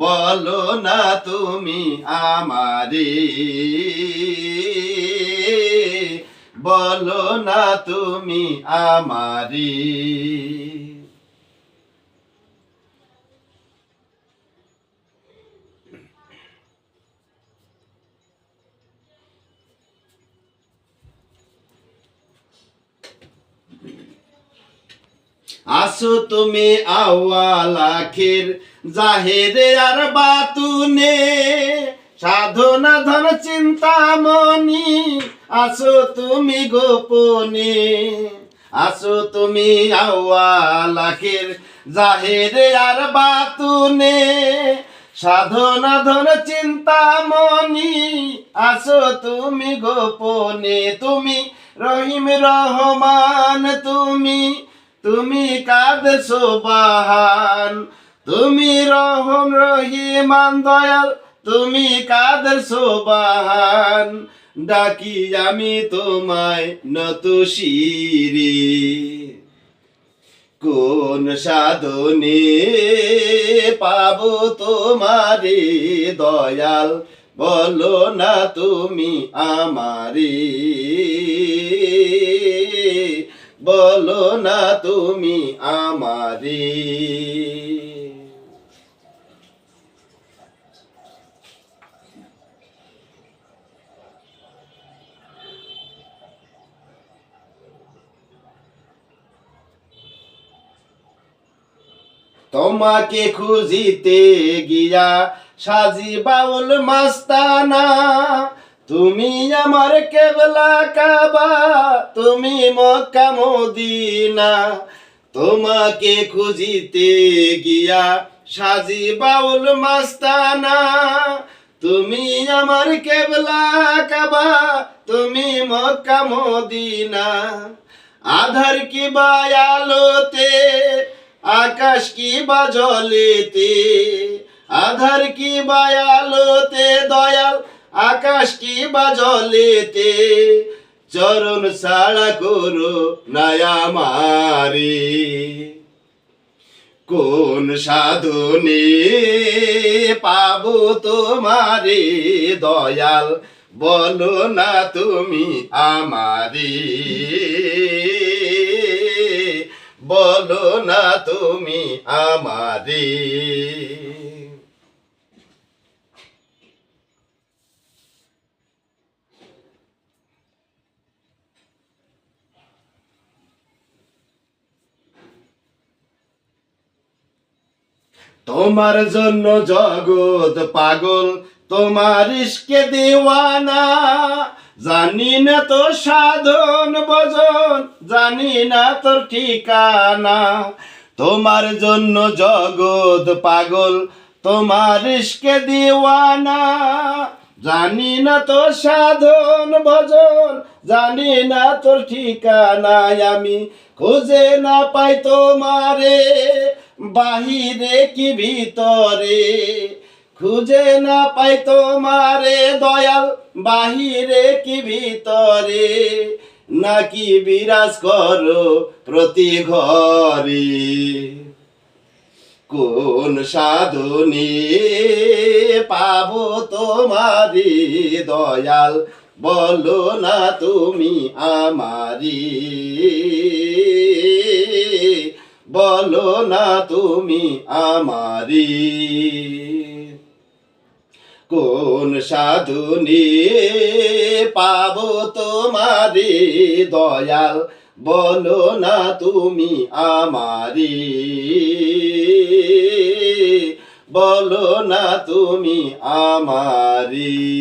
বলো না তুমি আমারে। বলো না তুমি আমারে। আসো তুমি আওয়াল আখির জাহেরে আর বাতুনে। সাধনা, ধন চিন্তামণি আসো তুমি গোপনে। আসো তুমি আওয়াল আখির জাহেরে আর বাতুনে। সাধনা, ধন চিন্তামণি আসো তুমি গোপনে। তুমি রহিম, রহমান, তুমি তুমি কাদ সোবাহান তুমি রহম, রহিমান, দয়াল, তুমি কাদের সোবাহান ডাকি আমি তোমায় নত শিরি কোন সাধনে পাবো তোমারে দয়াল? বলো না তুমি আমারে। বলো না তুমি আমারে। তোমাকে খুঁজিতে গিয়া সাজি বাউল মাস্তানা তুমি আমার কেবলা কাবা, তুমি মক্কা মদিনা। তোমাকে খুঁজিতে গিয়া সাজি বাউল মাস্তানা। তুমি আমার কেবলা কাবা, তুমি মক্কা মদিনা। আধার কি বায়ালোতে আকাশ কি বা জলেতে? আধার কি বায়ালোতে দয়াল আকাশ কি বা জলেতে? চরণ সাড়া করো নয়া মারি। কোন সাধনে পাবো তোমারে? দয়াল, বলো না তুমি আমারে। বলো না তুমি আমারে। তোমার জন্য জগৎ পাগল, তোমার ইস্কে দেওয়ানা। জানি না তো সাধন বজন জানি না তোর ঠিকানা। তোমার জন্য জগৎ পাগল, তোমার ইস্কে দেওয়ানা। জানি না তো সাধন ভজন, জানি না তোর ঠিকানায় আমি খুঁজে না পাই তোমারে, বাহিরে কি ভিতরে? খুঁজে না পাই তোমারে, দয়াল, বাহিরে কি ভিতরে? নাকি বিরাজ করো প্রতি ঘরে? কোন সাধনে পাবো তোমারি দয়াল? বলো না তুমি আমারি। বলো না তুমি আমারি। কোন সাধুনি পাবো তোমারি দয়াল? বলো না তুমি আমারি। বলো না তুমি আমারি।